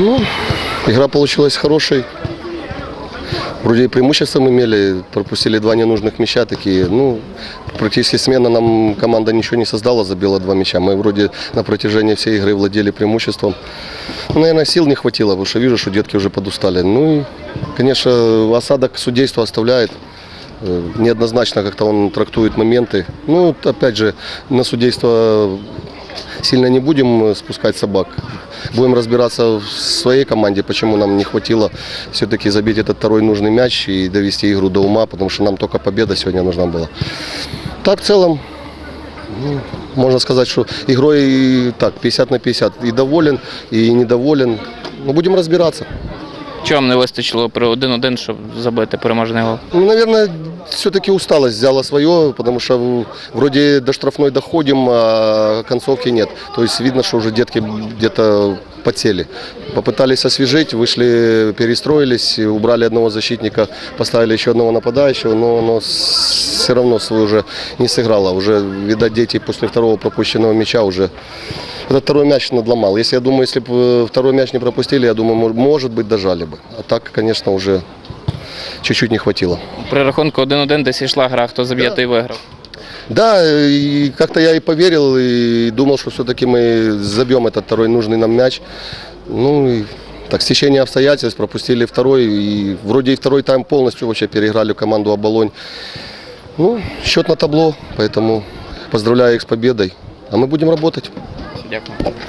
Ну, игра получилась хорошей. Вроде и преимущество мы имели, пропустили два ненужных мяча такие. Ну, практически смена нам команда ничего не создала, забила два мяча. Мы вроде на протяжении всей игры владели преимуществом. Ну, наверное, сил не хватило, потому что вижу, что детки уже подустали. Ну и, конечно, осадок судейства оставляет. Э, Неоднозначно как-то он трактует моменты. Ну, опять же, на судейство сильно не будем э, спускать собак. Будем разбираться в своей команде, почему нам не хватило все-таки забить этот второй нужный мяч и довести игру до ума, потому что нам только победа сегодня нужна была. Так, в целом, ну, можно сказать, что игрой так 50 на 50. И доволен, и недоволен. Ну, будем разбираться. Чого не вистачило при 1-1, щоб забити переможний гол? Ну, наверное, все-таки усталость взяла свое, потому что вроді до штрафной доходим, а концовки нет. То есть видно, что уже детки где-то потели. Попытались освежить, вышли, перестроились, убрали одного защитника, поставили еще одного нападающего, но оно все равно свой уже не сыграло. Уже, видать, дети после второго пропущенного мяча уже этот второй мяч надломал. Если я думаю, если бы второй мяч не пропустили, я думаю, мож- может быть, дожали бы. А так, конечно, уже чуть-чуть не хватило. При рахунку 1-1 десь йшла гра, хто заб'є, той виграв. Да, и как-то я и поверил, и думал, что все-таки мы забьем этот второй нужный нам мяч. Ну, и так, стечение обстоятельств, пропустили второй, и вроде и второй тайм полностью вообще переиграли команду «Оболонь». Ну, счет на табло, поэтому поздравляю их с победой, а мы будем работать. Дякую.